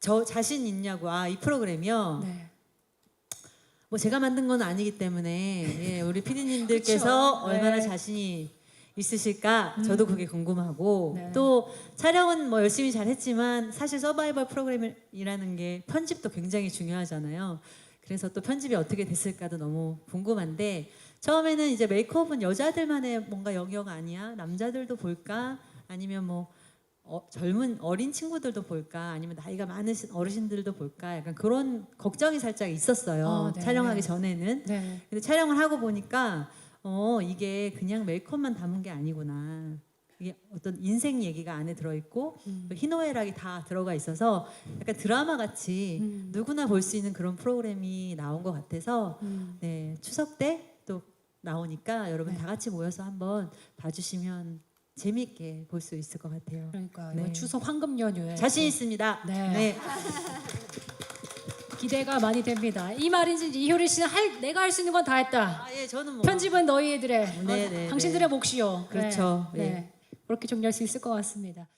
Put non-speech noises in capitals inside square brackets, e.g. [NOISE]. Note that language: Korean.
저 자신 있냐고 아 이 프로그램이요. 네. 뭐 제가 만든 건 아니기 때문에 예, 우리 PD님들께서 그쵸. 얼마나 네. 자신이 있으실까 저도 그게 궁금하고 네. 또 촬영은 뭐 열심히 잘했지만 사실 서바이벌 프로그램이라는 게 편집도 굉장히 중요하잖아요. 그래서 또 편집이 어떻게 됐을까도 너무 궁금한데 처음에는 이제 메이크업은 여자들만의 뭔가 영역 아니야 남자들도 볼까 아니면 뭐 어, 젊은 어린 친구들도 볼까 아니면 나이가 많으신 어르신들도 볼까 약간 그런 걱정이 살짝 있었어요 어, 네. 촬영하기 전에는 네. 근데 촬영을 하고 보니까 어 이게 그냥 메이크업만 담은 게 아니구나 이게 어떤 인생 얘기가 안에 들어있고 음. 또 희노애락이 다 들어가 있어서 약간 드라마 같이 음. 누구나 볼 수 있는 그런 프로그램이 나온 것 같아서 음. 네 추석 때 또 나오니까 여러분 네. 다 같이 모여서 한번 봐주시면 재미있게 볼 수 있을 것 같아요. 그러니까 네. 이번 추석 황금 연휴에 자신 있습니다. 네. 네. [LAUGHS] 기대가 많이 됩니다. 이 말인지 이효리 씨는 할 내가 할 수 있는 건 다 했다. 아, 예, 저는 뭐 편집은 너희들의 네, 어, 네, 당신들의 몫이요. 그렇죠. 네. 예. 네. 그렇게 정리할 수 있을 것 같습니다.